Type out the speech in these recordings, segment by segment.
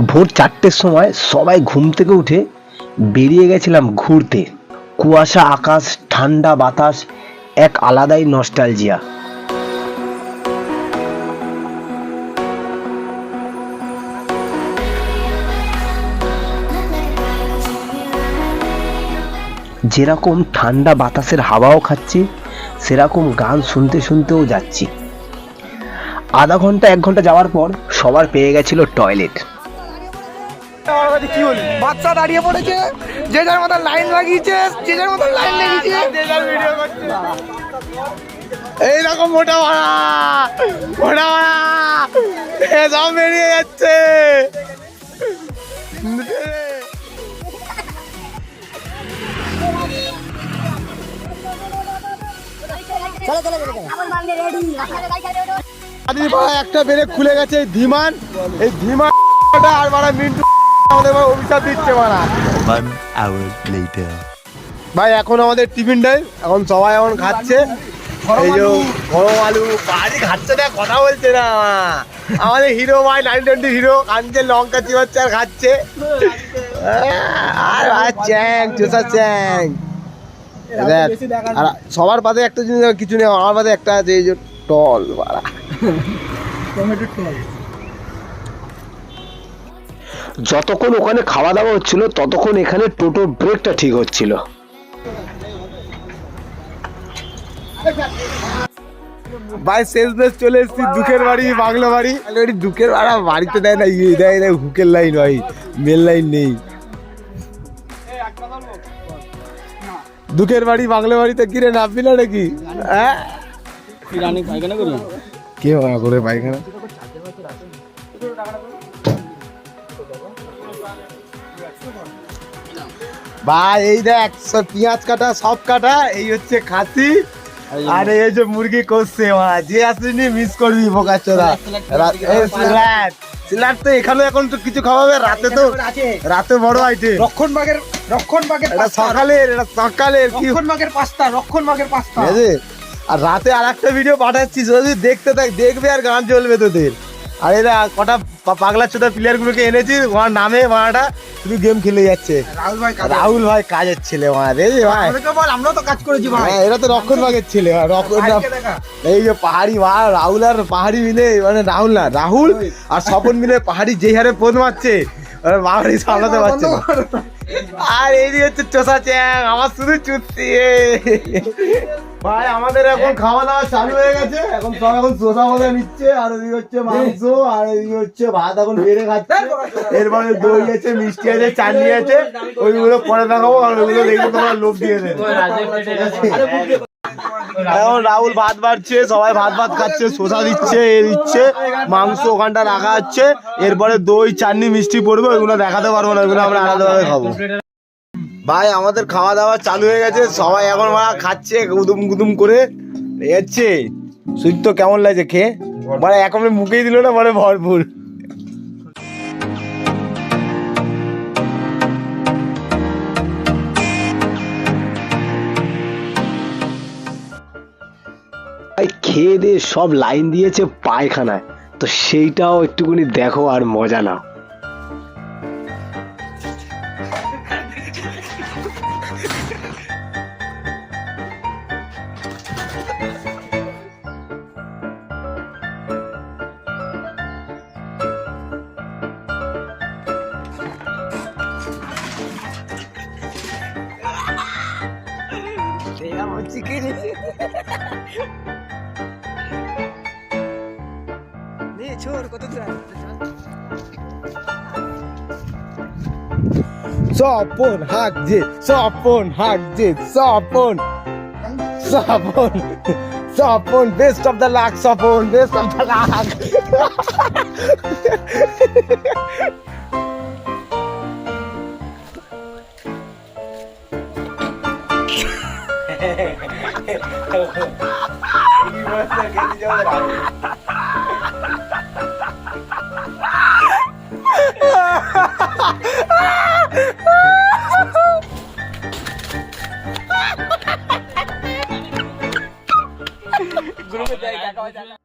ভোর চারটের সময় সবাই ঘুম থেকে উঠে বেরিয়ে গেছিলাম ঘুরতে। কুয়াশা, আকাশ, ঠান্ডা বাতাস, এক আলাদাই নস্টালজিয়া যেরকম ঠান্ডা বাতাসের হাওয়াও খাচ্ছি, সেরকম গান শুনতে শুনতেও যাচ্ছি। আধা ঘণ্টা, এক ঘণ্টা যাওয়ার পর সবার পেয়ে গেছিল টয়লেট কি বলি? বাচ্চা দাঁড়িয়ে পড়েছে যে যার মতো লাইন লাগিয়েছে যে যার মতো লাইন লেগেছে। এইরকম মোটা ভাড়া মোটা ভাড়া বেরিয়ে যাচ্ছে। একটা বেড়ে খুলে গেছে এই ধীমান। এই ধীমান আর মারা মিন্টু। অভিশাপ দিচ্ছে মারা। One hour later. ভাই এখন আমাদের টিফিন টাইম এখন সবাই এখন খাচ্ছে। এই যে গরম আলু বাড়ি খাচ্ছে না কথা বলছে না আমাদের হিরো ভাই নাইন টোয়েন্টি হিরো কানছে লঙ্কা চিবাচ্ছে আর খাচ্ছে। আর আর চ্যাং চোষা চ্যাং। আর সবার পাতে একটা জিনিস কিছু নেই আমার পাতে একটা আছে এই যে টল বাড়া যতক্ষণ ওখানে খাওয়া দাওয়া হচ্ছিল ততক্ষণ এখানে টোটো ব্রেকটা ঠিক হচ্ছিল। ভাই শেষ বেশ চলে এসেছি দুঃখের বাড়ি বাংলা বাড়ি। অলরেডি দুঃখের বাড়া বাড়িতে দেয় না ইয়ে দেয় দেয় হুকের লাইন ভাই মেল লাইন নেই। দুঃখের বাড়ি বাংলা বাড়িতে কিরে নামবি না নাকি? হ্যাঁ? কে করে পায়খানা? ভাই এই দেখ সব পেঁয়াজ কাটা সব কাটা এই হচ্ছে খাসি আর এই যে মুরগি করছে মা যে আসেনি মিস করবি বোকা চোরা। তো এখানে এখন তো কিছু খাওয়াবে রাতে তো রাতে বড় আইটে এটা সকালের এটা সকালের পাস্তা রক্ষণবাগের পাস্তা। আর রাতে আর একটা ভিডিও পাঠাচ্ছি যদি দেখতে থাক দেখবে আর গান চলবে তোদের। আর এরা কটা পাগলা ছোট প্লেয়ার গুলোকে এনেছি ওনার নামে মারাটা শুধু গেম খেলে যাচ্ছে। রাহুল ভাই রাহুল ভাই কাজের ছেলে মারা রে ভাই। আমরা আমরাও তো কাজ করেছি ভাই। হ্যাঁ, এরা তো রক্ষণ ভাগের ছেলে ভাই, রক্ষণ এই যে পাহাড়ি মা রাহুল আর পাহাড়ি মিলে মানে রাহুল না রাহুল আর স্বপন মিলে পাহাড়ি যেই হারে পোদ মারছে ওরা সামলাতে পারছে না। আর যে হচ্ছে চোষা চ্যাং, আমার শুধু চুচ্ছি ভাই, আমাদের এখন খাওয়া দাওয়া চালু হয়ে গেছে। এখন সব এখন চোষা মজা নিচ্ছে, আর ওদিকে হচ্ছে মাংস, আর এদিকে হচ্ছে ভাত এখন বেড়ে খাচ্ছে। এরপরে দই আছে, মিষ্টি আছে, চাটনি আছে, ওইগুলো পরে দেখাবো আর ওইগুলো দেখব তোমার লোভ দিয়ে দেবে। এখন রাহুল ভাত বাড়ছে, সবাই ভাত ভাত খাচ্ছে, শসা দিচ্ছে, এ দিচ্ছে, মাংস ওখানটা রাখা হচ্ছে, এরপরে দই, চাটনি, মিষ্টি পড়বে, ওইগুলো দেখাতে পারব না, ওইগুলো আমরা আলাদাভাবে খাব। ভাই, আমাদের খাওয়া দাওয়া চালু হয়ে গেছে, সবাই এখন মারা খাচ্ছে, গুদুম গুদুম করে যাচ্ছে। সুইট তো কেমন লাগছে খেয়ে? মানে এখন মুখেই দিল না মানে ভরপুর। খেয়ে দিয়ে সব লাইন দিয়েছে পায়খানায়। তো সেইটাও একটুখানি দেখো আর মজা নাও। রে ছোর কত দূর স্বপন হাক যে স্বপন হাক যে Swapan Swapan Swapan best of the luck Swapan best of the luck Hey, hey, hey, hey, hey, hey, hey, hey, hey, hey, enjoy that.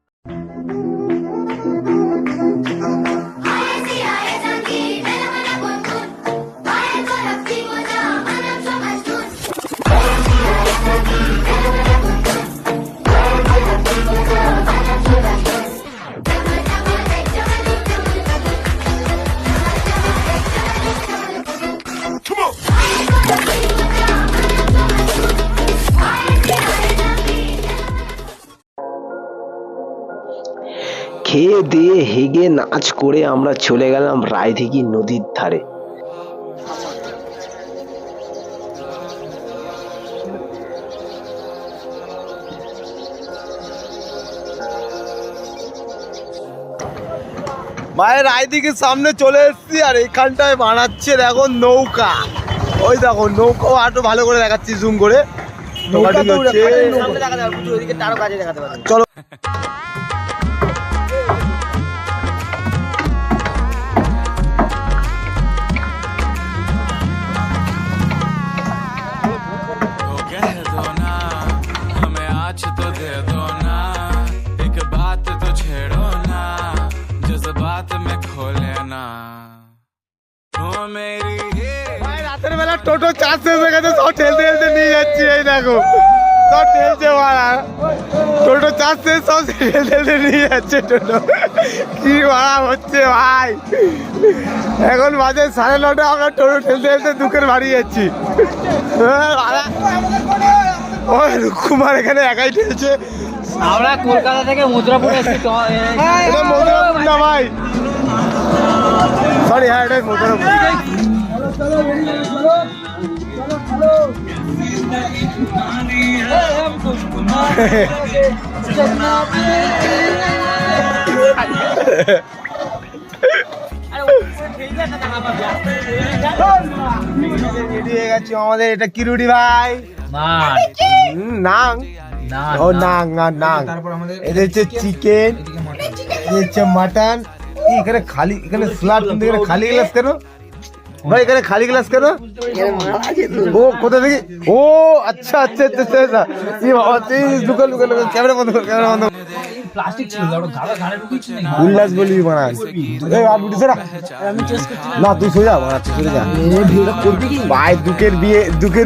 খেয়ে দিয়ে হেগে নাচ করে আমরা চলে গেলাম রায়দিঘি নদীর ধারে। মায়ের আইদিকে সামনে চলে এসেছি আর এখানটায় বানাচ্ছে দেখো নৌকা। ওই দেখো নৌকাও আরও ভালো করে দেখাচ্ছি জুম করে। চলো। সব ঠেলতে ঠেলতে নিয়ে যাচ্ছি এই দেখো। সব ঠেলছে ভাড়া টোটো চার্জ সব ঠেলতে ঠেলতে নিয়ে যাচ্ছে টোটো। কি ভাড়া হচ্ছে ভাই? এখন বাজে সাড়ে নটা আমরা টোটো ঠেলতে ঠেলতে দুঃখের বাড়ি যাচ্ছি। হ্যাঁ, ভাড়া ওই কুমার এখানে একাই ঠেলছে। আমরা কলকাতা থেকে মুদ্রাপুর এসেছি এটা না ভাই? সরি হ্যাঁ এটা মধুরাপুর রেডি হয়ে গেছি আমাদের এটা কিরুডি ভাই নাং ও নাং নাং নাং এটা হচ্ছে চিকেন হচ্ছে মাটন এখানে খালি এখানে স্লাড কিন্তু এখানে খালি গ্লাস কেন ভাই, এখানে খালি গ্লাস কেন? ও, কোথা থেকে? ও আচ্ছা আচ্ছা আচ্ছা আচ্ছা আচ্ছা। বাবা, তুই লুকা লুকা ক্যামেরা বন্ধ ক্যামেরা বন্ধ উল্লাস বলি ভাই বিয়ে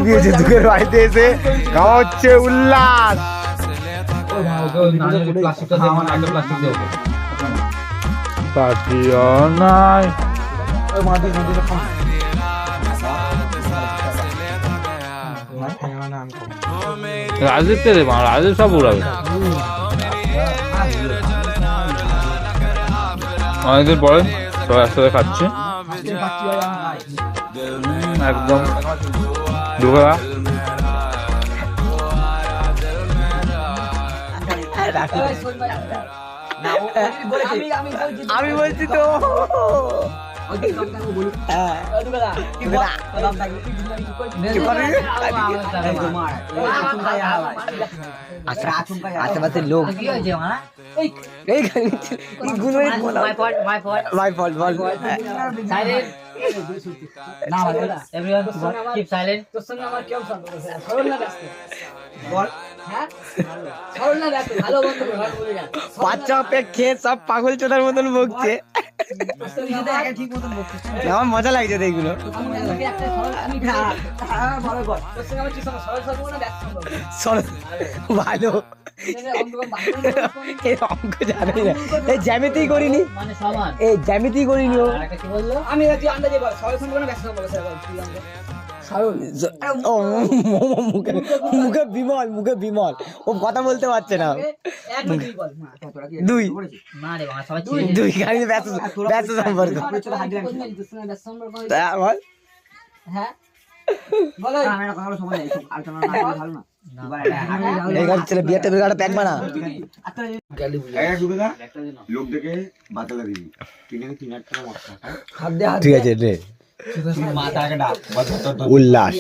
বিয়ে বাড়িতে এসে হচ্ছে দিয়ে ওকে রাজীবকে দেবো? রাজীব সব উড়াবে অনেকদিন পরে সবাই একসাথে খাচ্ছি। একদম। আমি বলছি তো। আশেপাশের লোক. বাচ্চা খেয়ে সব পাগল চোদার মতন বকছে আমার মজা লাগছে তো এইগুলো ভালো। অঙ্ক জানি না এই জ্যামিতি করিনি মানে সমান এই জ্যামিতি করিনি ও আমি আন্দাজে মুখে মুখে বিমল মুখে বিমল ও কথা বলতে পারছে না দুই বল হ্যাঁ, তোরা কি দুই গাড়ি ব্যস্ত ব্যস্ত সম্পর্ক হ্যাঁ ঠিক আছে রে উল্লাস